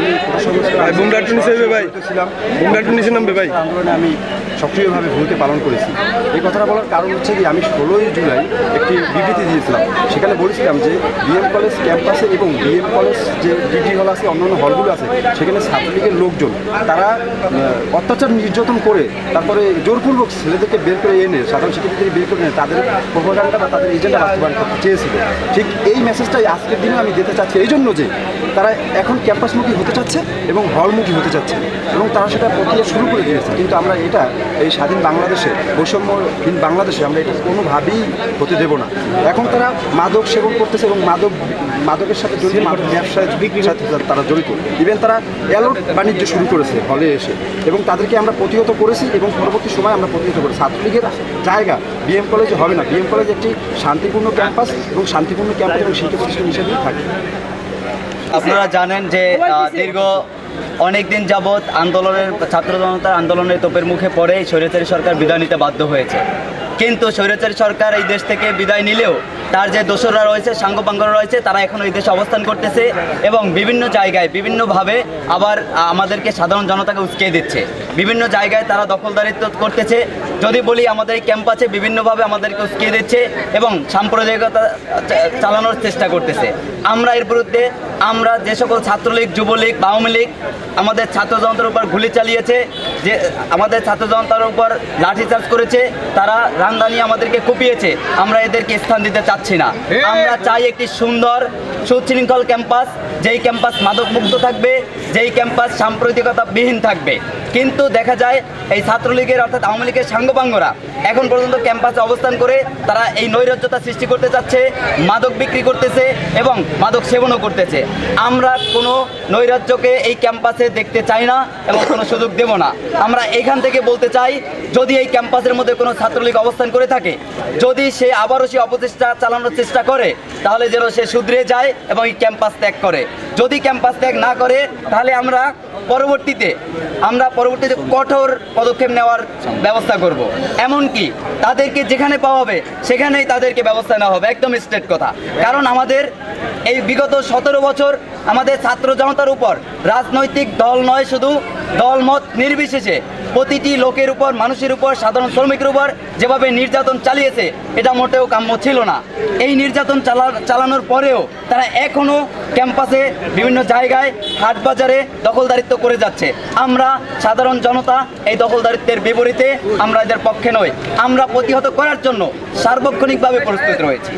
আমি ভাই, বুমটা একটু নিচে হবে ভাই। ছিলাম বুমটা নিচে নামবে ভাই। আন্দোলনে আমি সক্রিয়ভাবে ভূমিকা পালন করেছি। এই কথাটা বলার কারণ হচ্ছে কি আমি ষোলোই জুলাই একটি বিবৃতি দিয়েছিলাম। সেখানে বলেছিলাম যে বিএম কলেজ ক্যাম্পাসে এবং বিএম কলেজ যে ডিগ্রি হল আছে অন্যান্য হলগুলো আছে সেখানে ছাত্রলীগের লোকজন তারা অত্যাচার নির্যাতন করে তারপরে জোরপূর্বক ছেলেদেরকে বের করে এনে সাধারণ শিক্ষার্থীদের বের করে এনে তাদের প্রভাকাণ্ডা বা তাদের এজেন্ডা বাস্তবায়ন করতে চেয়েছিল। ঠিক এই মেসেজটাই আজকের দিনে আমি দিতে চাচ্ছি। এই জন্য যে তারা এখন ক্যাম্পাসমুখী হতে চাচ্ছে এবং হলমুখী হতে চাচ্ছে এবং তারা সেটা প্রক্রিয়া শুরু করে দিয়েছে। কিন্তু আমরা এটা এই স্বাধীন বাংলাদেশে বৈষম্যহীন বাংলাদেশে আমরা এটা কোনোভাবেই হতে দেব না। এখন তারা মাদক সেবন করতেছে এবং মাদক মাদকের সাথে জড়িত মাদক ব্যবসায় বিক্রির সাথে তারা জড়িত। ইভেন তারা অ্যালোট বাণিজ্য শুরু করেছে হলে এসে। এবং তাদেরকে আমরা প্রতিহত করেছি এবং পরবর্তী সময় আমরা প্রতিহত করি ছাত্রলীগের জায়গা বিএম কলেজে হবে না। বিএম কলেজ একটি শান্তিপূর্ণ ক্যাম্পাস এবং শান্তিপূর্ণ ক্যাম্পাস এবং শিক্ষা প্রতিষ্ঠান হিসেবেই থাকবে আপনারা জানেন যে দীর্ঘ অনেক দিন যাবৎ আন্দোলনের, ছাত্র জনতার আন্দোলনের তোপের মুখে পড়ে স্বৈরাচারী সরকার বিদায় নিতে বাধ্য হয়েছে। কিন্তু স্বৈরাচারী সরকার এই দেশ থেকে বিদায় নিলেও তার যে দোসররা রয়েছে, সাঙ্গপাঙ্গরা রয়েছে, তারা এখন এই দেশে অবস্থান করতেছে এবং বিভিন্ন জায়গায়, বিভিন্নভাবে আবার আমাদেরকে সাধারণ জনতাকে উস্কিয়ে দিচ্ছে। বিভিন্ন জায়গায় তারা দখলদারিত্ব করতেছে। যদি বলি আমাদের এই ক্যাম্পাসে বিভিন্নভাবে আমাদেরকে উস্কিয়ে দিচ্ছে এবং সাম্প্রদায়িকতা চালানোর চেষ্টা করতেছে। আমরা এর বিরুদ্ধে আমরা যে সকল ছাত্রলীগ যুবলীগ আওয়ামী লীগ আমাদের ছাত্র জনতার উপর গুলি চালিয়েছে যে আমাদের ছাত্র জনতার উপর লাঠিচার্জ করেছে তারা রামদানি আমাদেরকে কুপিয়েছে। আমরা এদেরকে স্থান দিতে চাচ্ছি না। আমরা চাই একটি সুন্দর সুশৃঙ্খল ক্যাম্পাস যেই ক্যাম্পাস মাদক মুক্ত থাকবে যেই ক্যাম্পাস সাম্প্রতিকতা বিহীন থাকবে। কিন্তু দেখা যায় এই ছাত্রলীগের অর্থাৎ আওয়ামী লীগের সাঙ্গপাঙ্গরা এখন পর্যন্ত ক্যাম্পাসে অবস্থান করে তারা এই নৈরাজ্যতা সৃষ্টি করতে চাচ্ছে মাদক বিক্রি করতেছে এবং মাদক সেবনও করতেছে। আমরা কোনো নৈরাজ্যকে এই ক্যাম্পাসে দেখতে চাই না এবং কোনো সুযোগ দেব না। আমরা এখান থেকে বলতে চাই, যদি এই ক্যাম্পাসের মধ্যে কোনো ছাত্রলীগ অবস্থান করে থাকে, যদি সে আবারও সে অপচেষ্টা চালানোর চেষ্টা করে, তাহলে যেন সে শুধরে যায় এবং এই ক্যাম্পাস ত্যাগ করে। যদি ক্যাম্পাস ত্যাগ না করে, তাহলে আমরা পরবর্তীতে আমরা পরবর্তীতে কঠোর পদক্ষেপ নেওয়ার ব্যবস্থা করব। এমনকি তাদেরকে যেখানে পাওয়া হবে, সেখানেই তাদেরকে ব্যবস্থা নেওয়া হবে। একদম স্ট্রেট কথা। কারণ আমাদের এই বিগত সতেরো বছর আমাদের ছাত্র জনতার উপর রাজনৈতিক দল নয় শুধু, দলমত নির্বিশেষে প্রতিটি লোকের উপর, মানুষের উপর, সাধারণ শ্রমিকের উপর যেভাবে নির্যাতন চালিয়েছে, এটা মোটেও কাম্য ছিল না। এই নির্যাতন চালা, চালানোর পরেও তারা এখনও ক্যাম্পাসে বিভিন্ন জায়গায়, হাট বাজারে দখলদারিত্ব করে যাচ্ছে। আমরা সাধারণ জনতা এই দখলদারিত্বের বিপরীতে আমরা এদের পক্ষে নই। আমরা প্রতিহত করার জন্য সার্বক্ষণিকভাবে প্রস্তুত রয়েছি।